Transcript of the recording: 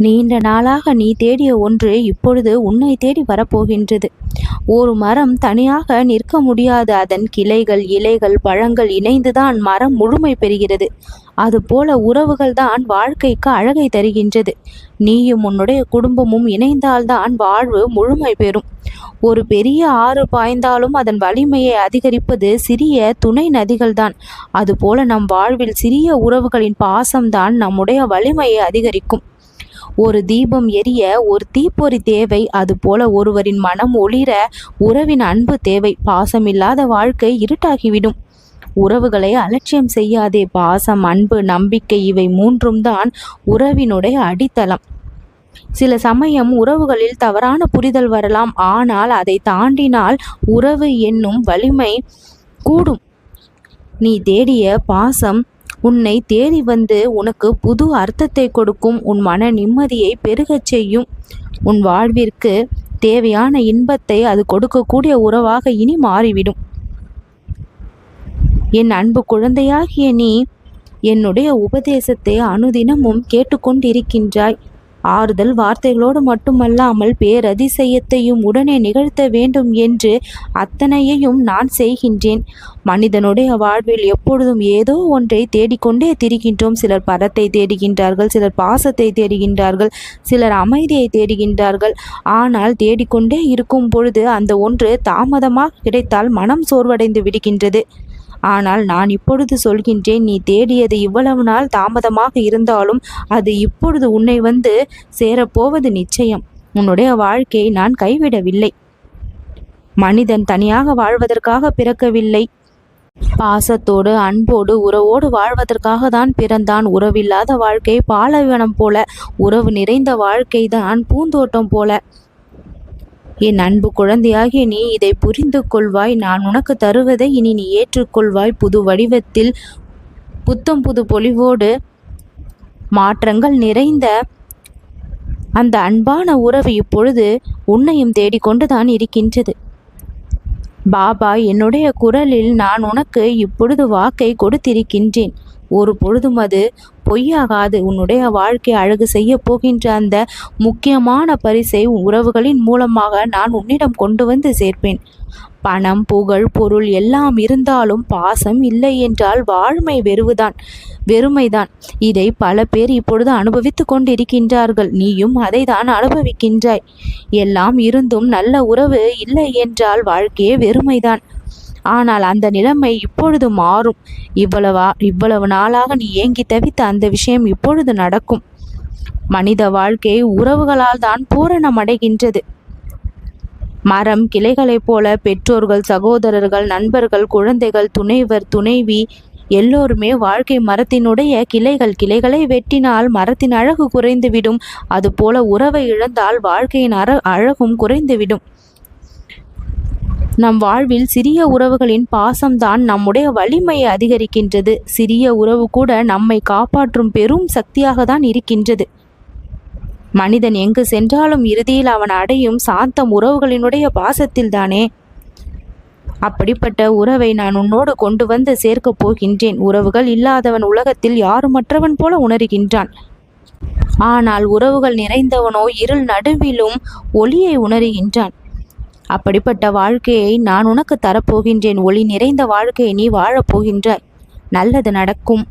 நீண்ட நாளாக நீ தேடிய ஒன்று இப்பொழுது உன்னை தேடி வரப்போகின்றது. ஒரு மரம் தனியாக நிற்க முடியாது. அதன் கிளைகள் இலைகள் பழங்கள் இணைந்துதான் மரம் முழுமை பெறுகிறது. அதுபோல உறவுகள் தான் வாழ்க்கைக்கு அழகை தருகின்றது. நீயும் உன்னுடைய குடும்பமும் இணைந்தால்தான் வாழ்வு முழுமை பெறும். ஒரு பெரிய ஆறு பாய்ந்தாலும் அதன் வலிமையை அதிகரிப்பது சிறிய துணை நதிகள்தான். அதுபோல நம் வாழ்வில் சிறிய உறவுகளின் பாசம்தான் நம்முடைய வலிமையை அதிகரிக்கும். ஒரு தீபம் எரிய ஒரு தீப்பொறி தேவை அதுபோல ஒருவரின் மனம் ஒளிர உறவின் அன்பு தேவை. பாசமில்லாத வாழ்க்கை இருட்டாகிவிடும். உறவுகளை அலட்சியம் செய்யாதே. பாசம் அன்பு நம்பிக்கை இவை மூன்றும் தான் உறவினுடைய அடித்தளம். சில சமயம் உறவுகளில் தவறான புரிதல் வரலாம். ஆனால் அதை தாண்டினால் உறவு என்னும் வலிமை கூடும். நீ தேடிய பாசம் உன்னை தேடி வந்து உனக்கு புது அர்த்தத்தை கொடுக்கும். உன் மன நிம்மதியை பெருகச் செய்யும். உன் வாழ்விற்கு தேவையான இன்பத்தை அது கொடுக்கக்கூடிய உறவாக இனி மாறிவிடும். என் அன்பு குழந்தையாகிய நீ என்னுடைய உபதேசத்தை அனுதினமும் கேட்டுக்கொண்டிருக்கின்றாய். ஆறுதல் வார்த்தைகளோடு மட்டுமல்லாமல் பேரதிசயத்தையும் உடனே நிகழ்த்த வேண்டும் என்று அத்தனையையும் நான் செய்கின்றேன். மனிதனுடைய வாழ்வில் எப்பொழுதும் ஏதோ ஒன்றை தேடிக்கொண்டே திரிகின்றோம். சிலர் பரத்தை தேடுகின்றார்கள் சிலர் பாசத்தை தேடுகின்றார்கள் சிலர் அமைதியை தேடுகின்றார்கள். ஆனால் தேடிக்கொண்டே இருக்கும் பொழுது அந்த ஒன்று தாமதமாக கிடைத்தால் மனம் சோர்வடைந்து விடுகின்றது. ஆனால் நான் இப்பொழுது சொல்கின்றேன் நீ தேடியது இவ்வளவு நாள் தாமதமாக இருந்தாலும் அது இப்பொழுது உன்னை வந்து சேரப்போவது நிச்சயம். உன்னுடைய வாழ்க்கையை நான் கைவிடவில்லை. மனிதன் தனியாக வாழ்வதற்காக பிறக்கவில்லை. பாசத்தோடு அன்போடு உறவோடு வாழ்வதற்காக தான் பிறந்தான். உறவில்லாத வாழ்க்கை பாலைவனம் போல உறவு நிறைந்த வாழ்க்கை தான் பூந்தோட்டம் போல. என் அன்பு குழந்தையாகிய நீ இதை புரிந்து கொள்வாய் நான் உனக்கு தருவதை இனி நீ ஏற்றுக்கொள்வாய். புது வடிவத்தில் புத்தம் புது பொலிவோடு மாற்றங்கள் நிறைந்த அந்த அன்பான உறவு இப்பொழுது உன்னையும் தேடிக்கொண்டுதான் இருக்கின்றது. பாபா என்னுடைய குரலில் நான் உனக்கு இப்பொழுது வாக்கை கொடுத்திருக்கின்றேன். ஒரு பொழுதும் அது பொய்யாகாது. உன்னுடைய வாழ்க்கை அழகு செய்ய போகின்ற அந்த முக்கியமான பரிசை உறவுகளின் மூலமாக நான் உன்னிடம் கொண்டு வந்து சேர்ப்பேன். பணம் புகழ் பொருள் எல்லாம் இருந்தாலும் பாசம் இல்லை என்றால் வாழ்மை வெறுவுதான் வெறுமைதான். இதை பல பேர் இப்பொழுது அனுபவித்து கொண்டிருக்கின்றார்கள். நீயும் அதை தான் அனுபவிக்கின்றாய். எல்லாம் இருந்தும் நல்ல உறவு இல்லை என்றால் வாழ்க்கையே வெறுமைதான். ஆனால் அந்த நிலைமை இப்பொழுது மாறும். இவ்வளவா இவ்வளவு நாளாக நீ ஏங்கி தவித்த அந்த விஷயம் இப்பொழுது நடக்கும். மனித வாழ்க்கை உறவுகளால் தான் பூரணம் அடைகின்றது மரம் கிளைகளைப் போல பெற்றோர்கள் சகோதரர்கள் நண்பர்கள் குழந்தைகள் துணைவர் துணைவி எல்லோருமே வாழ்க்கை மரத்தினுடைய கிளைகள் கிளைகளை வெட்டினால் மரத்தின் அழகு குறைந்துவிடும். அதுபோல உறவை இழந்தால் வாழ்க்கையின் அற அழகும் குறைந்துவிடும். நம் வாழ்வில் சிறிய உறவுகளின் பாசம்தான் நம்முடைய வலிமையை அதிகரிக்கின்றது. சிறிய உறவு கூட நம்மை காப்பாற்றும் பெரும் சக்தியாக தான் இருக்கின்றது. மனிதன் எங்கு சென்றாலும் இறுதியில் அவன் அடையும் சாந்தம் உறவுகளினுடைய பாசத்தில்தானே? அப்படிப்பட்ட உறவை நான் உன்னோடு கொண்டு வந்து சேர்க்கப் போகின்றேன். உறவுகள் இல்லாதவன் உலகத்தில் யாருமற்றவன் போல உணர்கின்றான். ஆனால் உறவுகள் நிறைந்தவனோ இருள் நடுவிலும் ஒளியை உணர்கின்றான். அப்படிப்பட்ட வாழ்க்கையை நான் உனக்கு தரப்போகின்றேன். ஒளி நிறைந்த வாழ்க்கையை நீ வாழப்போகின்றாய். நல்லது நடக்கும்.